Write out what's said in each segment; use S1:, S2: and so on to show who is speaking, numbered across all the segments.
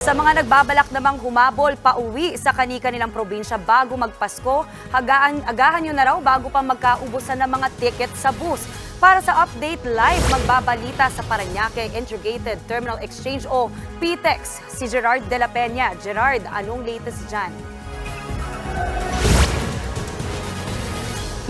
S1: Sa mga nagbabalak namang humabol pauwi sa kani-kanilang probinsya bago magpasko, hagaan, agahan nyo na raw bago pa magkaubusan ng mga ticket sa bus. Para sa update live, magbabalita sa Paranaque Integrated Terminal Exchange o PTEX, si Gerard De La Peña. Gerard, anong latest dyan?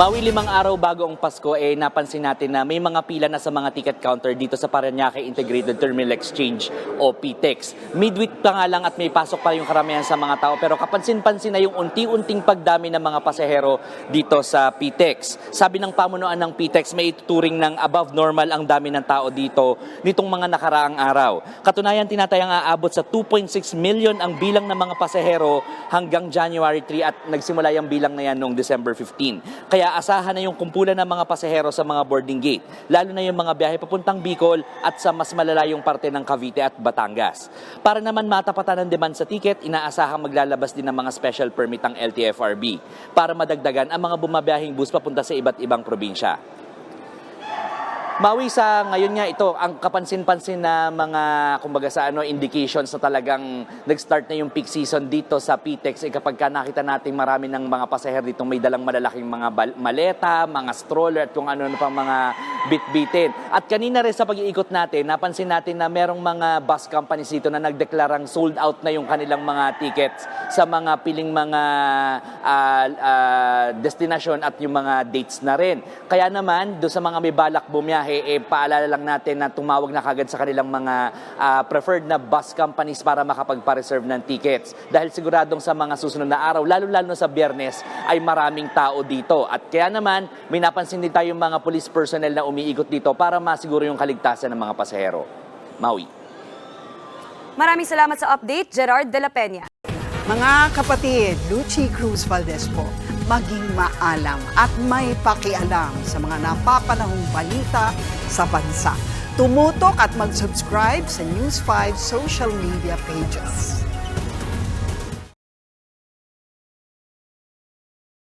S2: Mawi limang araw bago ang Pasko, eh napansin natin na may mga pila na sa mga ticket counter dito sa Paranaque Integrated Terminal Exchange o PTEX. Midweek pa nga lang at may pasok pa yung karamihan sa mga tao pero kapansin-pansin na yung unti-unting pagdami ng mga pasahero dito sa PTEX. Sabi ng pamunuan ng PTEX, may ituturing ng above normal ang dami ng tao dito nitong mga nakaraang araw. Katunayan, tinatayang aabot sa 2.6 million ang bilang ng mga pasahero hanggang January 3 at nagsimula yung bilang na yan noong December 15. Kaya asahan na yung kumpulan ng mga pasahero sa mga boarding gate, lalo na yung mga biyahe papuntang Bicol at sa mas malalayong parte ng Cavite at Batangas. Para naman matapatan ng demand sa ticket, inaasahang maglalabas din ng mga special permit ang LTFRB para madagdagan ang mga bumabiyahing bus papunta sa iba't ibang probinsya. Mawi sa ngayon nga ito, ang kapansin-pansin na mga kumbaga sa ano indications na talagang nag-start na yung peak season dito sa PTEX eh, kapag ka nakita natin marami ng mga pasahero dito may dalang malalaking mga maleta, mga stroller at kung ano-ano pang mga bit-bitin. At kanina rin sa pag-iikot natin, napansin natin na merong mga bus companies dito na nagdeklarang sold out na yung kanilang mga tickets sa mga piling mga ah, ah, destination at yung mga dates na rin. Kaya naman, doon sa mga may balak bumiyahe, eh, paalala lang natin na tumawag na kagad sa kanilang mga ah, preferred na bus companies para makapagpa-reserve ng tickets. Dahil siguradong sa mga susunod na araw, lalo-lalo sa biyernes, ay maraming tao dito. At kaya naman, may napansin din tayong mga police personnel na umiikot dito para masiguro yung kaligtasan ng mga pasahero. Maui.
S1: Maraming salamat sa update, Gerard De La Peña.
S3: Mga kapatid, Lucy Cruz Valdez po, maging maalam at may pakialam sa mga napapanahong balita sa bansa. Tumutok at mag-subscribe sa News 5 social media pages.